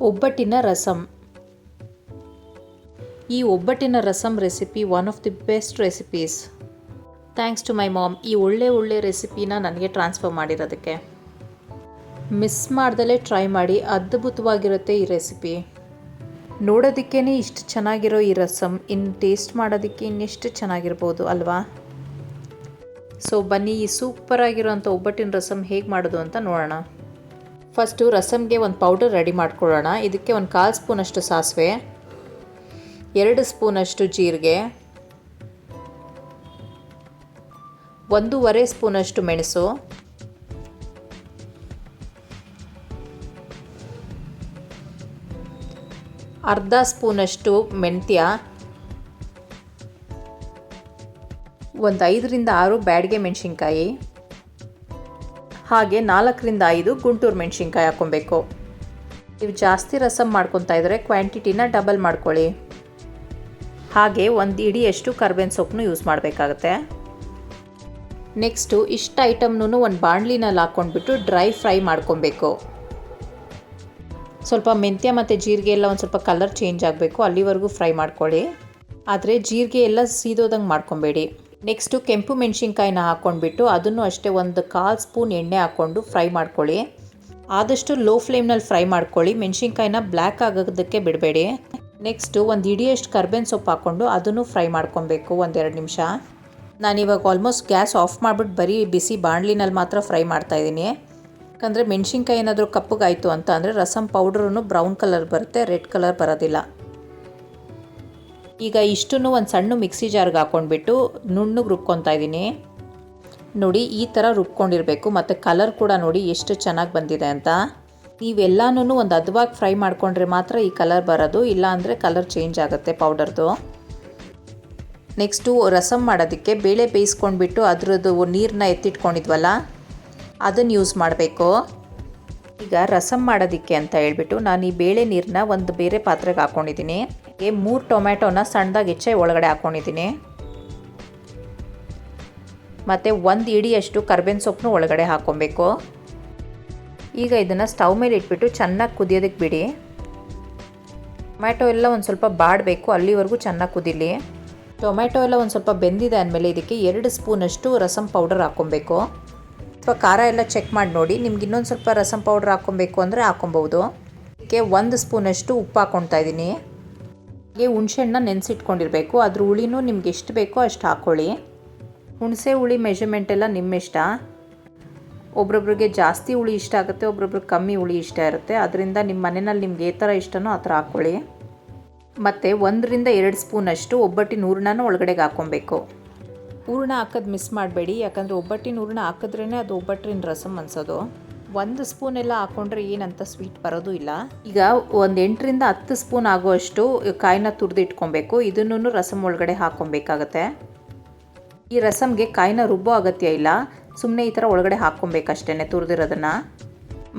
ಒಬ್ಬಟ್ಟಿನ ರಸಂ. ಈ ಒಬ್ಬಟ್ಟಿನ rasam recipe one of the best recipes thanks to my mom ಈ ಒಳ್ಳೆ ಒಳ್ಳೆ ರೆಸಿಪಿನ ನನಗೆ ಟ್ರಾನ್ಸ್ಫರ್ ಮಾಡಿರೋದಕ್ಕೆ. ಮಿಸ್ ಮಾಡ್ದಲೇ ಟ್ರೈ ಮಾಡಿ, ಅದ್ಭುತವಾಗಿರುತ್ತೆ ಈ ರೆಸಿಪಿ ನೋಡೋದಕ್ಕೇ ಇಷ್ಟು ಚೆನ್ನಾಗಿರೋ ಈ ರಸಂ ಇನ್ನು ಟೇಸ್ಟ್ ಮಾಡೋದಕ್ಕೆ ಇನ್ನೆಷ್ಟು ಚೆನ್ನಾಗಿರ್ಬೋದು ಅಲ್ವಾ? ಸೊ ಬನ್ನಿ, ಈ ಸೂಪರಾಗಿರೋಂಥ ಒಬ್ಬಟ್ಟಿನ ರಸಂ ಹೇಗೆ ಮಾಡೋದು ಅಂತ ನೋಡೋಣ. ಫಸ್ಟು ರಸಮ್ಗೆ ಒಂದು ಪೌಡರ್ ರೆಡಿ ಮಾಡ್ಕೊಳ್ಳೋಣ. ಇದಕ್ಕೆ ಒಂದು ಕಾಲು ಸ್ಪೂನಷ್ಟು ಸಾಸಿವೆ, ಎರಡು ಸ್ಪೂನಷ್ಟು ಜೀರಿಗೆ, ಒಂದೂವರೆ ಸ್ಪೂನಷ್ಟು ಮೆಣಸು, ಅರ್ಧ ಸ್ಪೂನಷ್ಟು ಮೆಂತ್ಯ, ಒಂದು ಐದರಿಂದ ಆರು ಬ್ಯಾಡಿಗೆ ಮೆಣಸಿನ್ಕಾಯಿ ಹಾಗೆ ನಾಲ್ಕರಿಂದ ಐದು ಗುಂಟೂರು ಮೆಣಸಿನ್ಕಾಯಿ ಹಾಕ್ಕೊಬೇಕು. ನೀವು ಜಾಸ್ತಿ ರಸಮ್ ಮಾಡ್ಕೊತಾ ಇದ್ದರೆ ಕ್ವಾಂಟಿಟಿನ ಡಬಲ್ ಮಾಡ್ಕೊಳ್ಳಿ. ಹಾಗೆ ಒಂದು ಇಡಿಯಷ್ಟು ಕರ್ಬೇವಿನ ಸೊಪ್ಪನ್ನು ಯೂಸ್ ಮಾಡಬೇಕಾಗತ್ತೆ. ನೆಕ್ಸ್ಟು ಇಷ್ಟು ಐಟಮ್ನೂ ಒಂದು ಬಾಣಲಿನಲ್ಲಿ ಹಾಕ್ಕೊಂಡ್ಬಿಟ್ಟು ಡ್ರೈ ಫ್ರೈ ಮಾಡ್ಕೊಬೇಕು. ಸ್ವಲ್ಪ ಮೆಂತ್ಯ ಮತ್ತು ಜೀರಿಗೆ ಎಲ್ಲ ಒಂದು ಸ್ವಲ್ಪ ಕಲರ್ ಚೇಂಜ್ ಆಗಬೇಕು, ಅಲ್ಲಿವರೆಗೂ ಫ್ರೈ ಮಾಡ್ಕೊಳ್ಳಿ. ಆದರೆ ಜೀರಿಗೆ ಎಲ್ಲ ಸೀದೋದಂಗೆ ಮಾಡ್ಕೊಬೇಡಿ. ನೆಕ್ಸ್ಟು ಕೆಂಪು ಮೆಣಸಿನ್ಕಾಯಿನ ಹಾಕ್ಕೊಂಡ್ಬಿಟ್ಟು ಅದನ್ನು ಅಷ್ಟೇ ಒಂದು ಕಾಲು ಸ್ಪೂನ್ ಎಣ್ಣೆ ಹಾಕ್ಕೊಂಡು ಫ್ರೈ ಮಾಡ್ಕೊಳ್ಳಿ. ಆದಷ್ಟು ಲೋ ಫ್ಲೇಮ್ನಲ್ಲಿ ಫ್ರೈ ಮಾಡ್ಕೊಳ್ಳಿ. ಮೆಣಸಿನ್ಕಾಯಿನ ಬ್ಲ್ಯಾಕ್ ಆಗೋದಕ್ಕೆ ಬಿಡಬೇಡಿ. ನೆಕ್ಸ್ಟು ಒಂದು ಇಡಿಯಷ್ಟು ಕರ್ಬೇವಿನ ಸೊಪ್ಪು ಹಾಕ್ಕೊಂಡು ಅದನ್ನು ಫ್ರೈ ಮಾಡ್ಕೊಬೇಕು ಒಂದೆರಡು ನಿಮಿಷ. ನಾನಿವಾಗ ಆಲ್ಮೋಸ್ಟ್ ಗ್ಯಾಸ್ ಆಫ್ ಮಾಡಿಬಿಟ್ಟು ಬರೀ ಬಿಸಿ ಬಾಣಲಿನಲ್ಲಿ ಮಾತ್ರ ಫ್ರೈ ಮಾಡ್ತಾಯಿದ್ದೀನಿ ಯಾಕಂದರೆ ಮೆಣಸಿನ್ಕಾಯಿ ಏನಾದರೂ ಕಪ್ಪಗಾಯಿತು ಅಂತ ಅಂದರೆ ರಸಮ್ ಪೌಡ್ರೂ ಬ್ರೌನ್ ಕಲರ್ ಬರುತ್ತೆ, ರೆಡ್ ಕಲರ್ ಬರೋದಿಲ್ಲ. ಈಗ ಇಷ್ಟನ್ನು ಒಂದು ಸಣ್ಣ ಮಿಕ್ಸಿ ಜಾರ್ಗೆ ಹಾಕ್ಕೊಂಡ್ಬಿಟ್ಟು ನುಣ್ಣಗೆ ರುಬ್ಕೊತಾ ಇದ್ದೀನಿ. ನೋಡಿ, ಈ ಥರ ರುಬ್ಕೊಂಡಿರಬೇಕು. ಮತ್ತು ಕಲರ್ ಕೂಡ ನೋಡಿ ಎಷ್ಟು ಚೆನ್ನಾಗಿ ಬಂದಿದೆ ಅಂತ. ನೀವೆಲ್ಲನೂ ಒಂದು ಹದವಾಗಿ ಫ್ರೈ ಮಾಡಿಕೊಂಡ್ರೆ ಮಾತ್ರ ಈ ಕಲರ್ ಬರೋದು. ಇಲ್ಲ ಅಂದರೆ ಕಲರ್ ಚೇಂಜ್ ಆಗುತ್ತೆ ಪೌಡರ್ದು ನೆಕ್ಸ್ಟು ರಸಮ್ ಮಾಡೋದಕ್ಕೆ ಬೇಳೆ ಬೇಯಿಸ್ಕೊಂಡ್ಬಿಟ್ಟು ಅದರದ್ದು ನೀರನ್ನ ಎತ್ತಿಟ್ಕೊಂಡಿದ್ವಲ್ಲ ಅದನ್ನು ಯೂಸ್ ಮಾಡಬೇಕು. ಈಗ ರಸಮ್ ಮಾಡೋದಕ್ಕೆ ಅಂತ ಹೇಳಿಬಿಟ್ಟು ನಾನು ಈ ಬೇಳೆ ನೀರನ್ನ ಒಂದು ಬೇರೆ ಪಾತ್ರೆಗೆ ಹಾಕ್ಕೊಂಡಿದ್ದೀನಿ ಹಾಗೆ ಮೂರು ಟೊಮ್ಯಾಟೋನ ಸಣ್ಣದಾಗಿ ಹೆಚ್ಚೆ ಒಳಗಡೆ ಹಾಕ್ಕೊಂಡಿದ್ದೀನಿ ಮತ್ತು ಒಂದು ಇಡಿಯಷ್ಟು ಕರ್ಬೇವಿನ ಸೊಪ್ಪನ್ನು ಒಳಗಡೆ ಹಾಕ್ಕೊಬೇಕು ಈಗ ಇದನ್ನು ಸ್ಟವ್ ಮೇಲೆ ಇಟ್ಬಿಟ್ಟು ಚೆನ್ನಾಗಿ ಕುದಿಯೋದಕ್ಕೆ ಬಿಡಿ. ಟೊಮ್ಯಾಟೊ ಎಲ್ಲ ಒಂದು ಸ್ವಲ್ಪ ಬಾಡಬೇಕು, ಅಲ್ಲಿವರೆಗೂ ಚೆನ್ನಾಗಿ ಕುದಿಲಿ. ಟೊಮ್ಯಾಟೊ ಎಲ್ಲ ಒಂದು ಸ್ವಲ್ಪ ಬೆಂದಿದೆ ಅಂದಮೇಲೆ ಇದಕ್ಕೆ ಎರಡು ಸ್ಪೂನಷ್ಟು ರಸಂ ಪೌಡರ್ ಹಾಕ್ಕೊಬೇಕು ಅಥವಾ ಖಾರ ಎಲ್ಲ ಚೆಕ್ ಮಾಡಿ ನೋಡಿ, ನಿಮ್ಗೆ ಇನ್ನೊಂದು ಸ್ವಲ್ಪ ರಸಂ ಪೌಡರ್ ಹಾಕ್ಕೊಬೇಕು ಅಂದರೆ ಹಾಕ್ಕೊಬೋದು ಇದಕ್ಕೆ ಒಂದು ಸ್ಪೂನಷ್ಟು ಉಪ್ಪು ಹಾಕ್ಕೊತಾ ಇದ್ದೀನಿ. ಹಾಗೆ ಹುಣಸೆಹಣ್ಣ ನೆನೆಸಿಟ್ಕೊಂಡಿರಬೇಕು. ಅದ್ರ ಹುಳಿನೂ ನಿಮ್ಗೆ ಎಷ್ಟು ಬೇಕೋ ಅಷ್ಟು ಹಾಕ್ಕೊಳ್ಳಿ ಹುಣಸೆ ಹುಳಿ ಮೆಷರ್ಮೆಂಟ್ ಎಲ್ಲ ನಿಮ್ಮ ಇಷ್ಟ ಒಬ್ರೊಬ್ರಿಗೆ ಜಾಸ್ತಿ ಹುಳಿ ಇಷ್ಟ ಆಗುತ್ತೆ ಒಬ್ರೊಬ್ರಿಗೆ ಕಮ್ಮಿ ಹುಳಿ ಇಷ್ಟ ಇರುತ್ತೆ. ಅದರಿಂದ ನಿಮ್ಮ ಮನೆಯಲ್ಲಿ ನಿಮ್ಗೆ ఏ ಥರ ಇಷ್ಟನೋ ಆ ಥರ ಹಾಕ್ಕೊಳ್ಳಿ ಮತ್ತು ಒಂದರಿಂದ ಎರಡು ಸ್ಪೂನಷ್ಟು ಒಬ್ಬಟ್ಟಿನ ಹೂರ್ಣನ ಒಳಗಡೆಗೆ ಹಾಕ್ಕೊಬೇಕು. ಹೂರ್ಣ ಹಾಕೋದು ಮಿಸ್ ಮಾಡಬೇಡಿ. ಯಾಕಂದರೆ ಒಬ್ಬಟ್ಟಿನ ಹೂರ್ಣ ಹಾಕಿದ್ರೇ ಅದು ಒಬ್ಬಟ್ಟಿನ ರಸಮ್ ಅನ್ಸೋದು. ಒಂದು ಸ್ಪೂನ್ ಎಲ್ಲ ಹಾಕ್ಕೊಂಡ್ರೆ ಏನಂತ ಸ್ವೀಟ್ ಬರೋದು ಇಲ್ಲ. ಈಗ ಒಂದು ಎಂಟರಿಂದ ಹತ್ತು ಸ್ಪೂನ್ ಆಗುವಷ್ಟು ಕಾಯಿನ ತುರಿದು ಇಟ್ಕೊಬೇಕು. ಇದನ್ನು ರಸಮ್ ಒಳಗಡೆ ಹಾಕ್ಕೊಬೇಕಾಗತ್ತೆ ಈ ರಸಮ್ಗೆ ಕಾಯಿನ ರುಬ್ಬೋ ಅಗತ್ಯ ಇಲ್ಲ. ಸುಮ್ಮನೆ ಈ ಥರ ಒಳಗಡೆ ಹಾಕ್ಕೊಬೇಕಷ್ಟೇ ತುರಿದಿರೋದನ್ನು.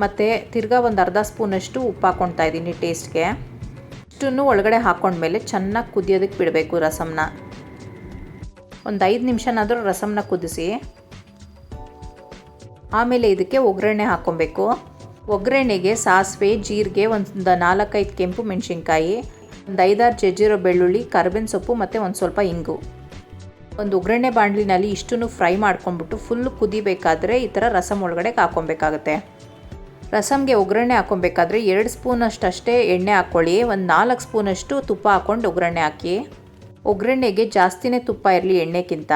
ಮತ್ತು ತಿರ್ಗಾ ಒಂದು ಅರ್ಧ ಸ್ಪೂನಷ್ಟು ಉಪ್ಪು ಹಾಕ್ಕೊಳ್ತಾ ಇದ್ದೀನಿ ಟೇಸ್ಟ್ಗೆ ಇಷ್ಟನ್ನು ಒಳಗಡೆ ಹಾಕ್ಕೊಂಡ್ಮೇಲೆ ಚೆನ್ನಾಗಿ ಕುದಿಯೋದಕ್ಕೆ ಬಿಡಬೇಕು ರಸಮ್ನ ಒಂದು ಐದು ನಿಮಿಷನಾದರೂ ರಸಮ್ನ ಕುದಿಸಿ. ಆಮೇಲೆ ಇದಕ್ಕೆ ಒಗ್ಗರಣೆ ಹಾಕ್ಕೊಬೇಕು. ಒಗ್ಗರಣೆಗೆ ಸಾಸಿವೆ, ಜೀರಿಗೆ, ಒಂದು ನಾಲ್ಕೈದು ಕೆಂಪು ಮೆಣಸಿನ್ಕಾಯಿ, ಒಂದು ಐದಾರು ಜಜ್ಜಿರೋ ಬೆಳ್ಳುಳ್ಳಿ, ಕರ್ಬೇವಿನ ಸೊಪ್ಪು ಮತ್ತು ಒಂದು ಸ್ವಲ್ಪ ಇಂಗು. ಒಂದು ಒಗ್ಗರಣೆ ಬಾಣಲಿನಲ್ಲಿ ಇಷ್ಟನ್ನು ಫ್ರೈ ಮಾಡ್ಕೊಂಬಿಟ್ಟು ಫುಲ್ ಕುದಿಬೇಕಾದ್ರೆ ಈ ಥರ ರಸಮ್ ಒಳಗಡೆ ಹಾಕ್ಕೊಬೇಕಾಗತ್ತೆ. ರಸಮ್ಗೆ ಒಗ್ಗರಣೆ ಹಾಕ್ಕೊಬೇಕಾದ್ರೆ ಎರಡು ಸ್ಪೂನಷ್ಟು ಅಷ್ಟೇ ಎಣ್ಣೆ ಹಾಕ್ಕೊಳ್ಳಿ. ಒಂದು ನಾಲ್ಕು ಸ್ಪೂನಷ್ಟು ತುಪ್ಪ ಹಾಕ್ಕೊಂಡು ಒಗ್ಗರಣೆ ಹಾಕಿ. ಒಗ್ಗರಣೆಗೆ ಜಾಸ್ತಿನೇ ತುಪ್ಪ ಇರಲಿ ಎಣ್ಣೆಗಿಂತ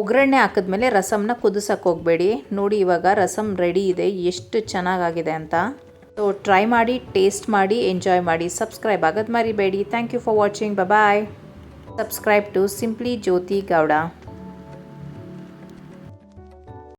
ಒಗ್ಗರಣೆ ಹಾಕಿದ್ಮೇಲೆ ರಸಮ್ನ ಕುದಿಸೋಕೆ ಹೋಗಬೇಡಿ. ನೋಡಿ, ಇವಾಗ ರಸಮ್ ರೆಡಿ ಇದೆ. ಎಷ್ಟು ಚೆನ್ನಾಗಾಗಿದೆ ಅಂತ. ಸೊ ಟ್ರೈ ಮಾಡಿ ಟೇಸ್ಟ್ ಮಾಡಿ ಎಂಜಾಯ್ ಮಾಡಿ. ಸಬ್ಸ್ಕ್ರೈಬ್ ಆಗೋದು ಮರಿಬೇಡಿ. Thank you for watching bye subscribe to simply Jyothi Gowda